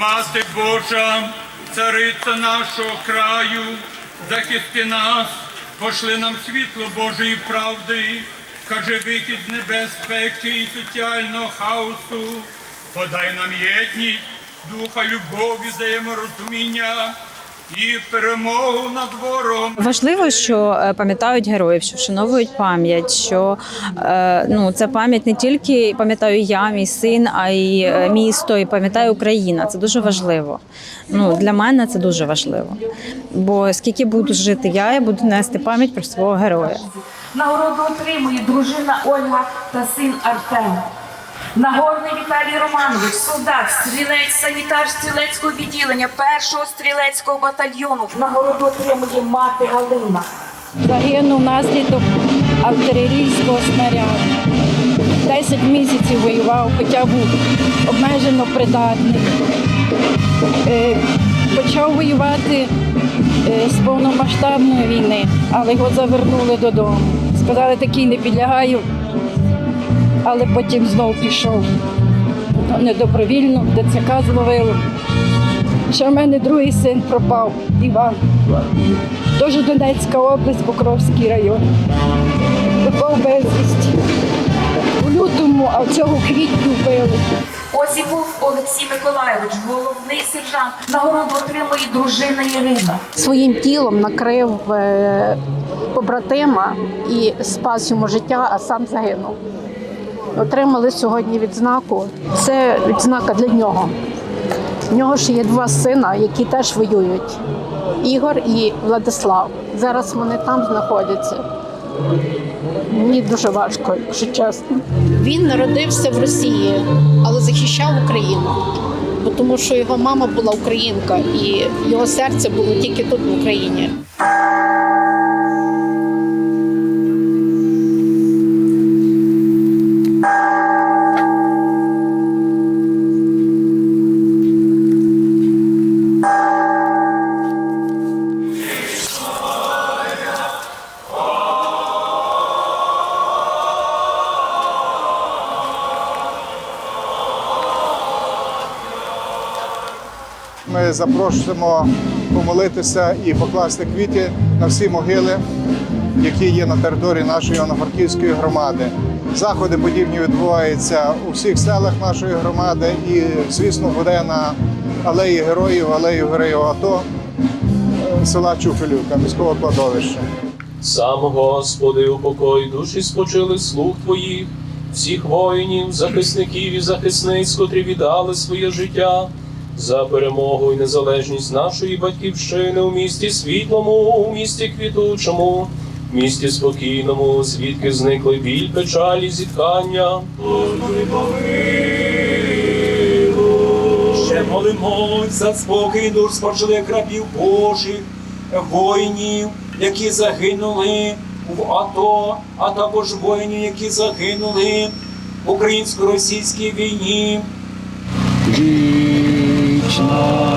Мати Божа, цариця нашого краю, захисти нас, пошли нам світло Божої правди, каже вихід небезпеки і соціального хаосу, подай нам єдність, духа любові, взаєморозуміння і перемогу над ворогом. Важливо, що е, пам'ятають героїв, що вшановують пам'ять. Що е, ну це пам'ять не тільки пам'ятаю я, мій син, а й е, місто, і пам'ятає Україна. Це дуже важливо. Ну для мене це дуже важливо. Бо скільки буду жити я, я буду нести пам'ять про свого героя. Нагороду отримує дружина Ольга та син Артем. Нагорний Віталій Романович, солдат, стрілець, санітар стрілецького відділення першого стрілецького батальйону. Нагороду отримує мати Галина. загинув внаслідок артилерійського снаряду. Десять місяців воював, хоча був обмежено придатний. Е, Почав воювати е, з повномасштабної війни, але його завернули додому. Сказали, такий не підлягаю, але потім знов пішов. Недобровільно, ДЦК зловило. Ще в мене другий син пропав, Іван. Теж Донецька область, Покровський район. Пропав безвісті. У лютому, а цього в квітні вбили. Осіпов Олексій Миколайович, головний сержант. Нагороду отримує дружина Ірина. своїм тілом накрив е, побратима і спас йому життя, а сам загинув. Отримали сьогодні відзнаку. Це відзнака для нього. В нього ж є два сина, які теж воюють: Ігор і Владислав. Зараз вони там знаходяться. Мені дуже важко, якщо чесно. Він народився в Росії, але захищав Україну. Бо тому що його мама була українка, і його серце було тільки тут в Україні. Ми запрошуємо помолитися і покласти квіти на всі могили, які є на території нашої Івано-Франківської громади. Заходи подібні відбуваються у всіх селах нашої громади і, звісно, буде на алеї героїв, алеї героїв АТО е, села Чуфелівка, міського кладовища. Сам Господи, упокой душі спочили слуг Твоїх, всіх воїнів, захисників і захисниць, котрі віддали своє життя за перемогу і незалежність нашої батьківщини у місті світлому, у місті квітучому, в місті спокійному, звідки зникли біль, печаль і зітхання. Ще молимось за спокій душ спочили крабів Божих, воїнів, які загинули в АТО, а також воїнів, які загинули в українсько-російській війні. Krishna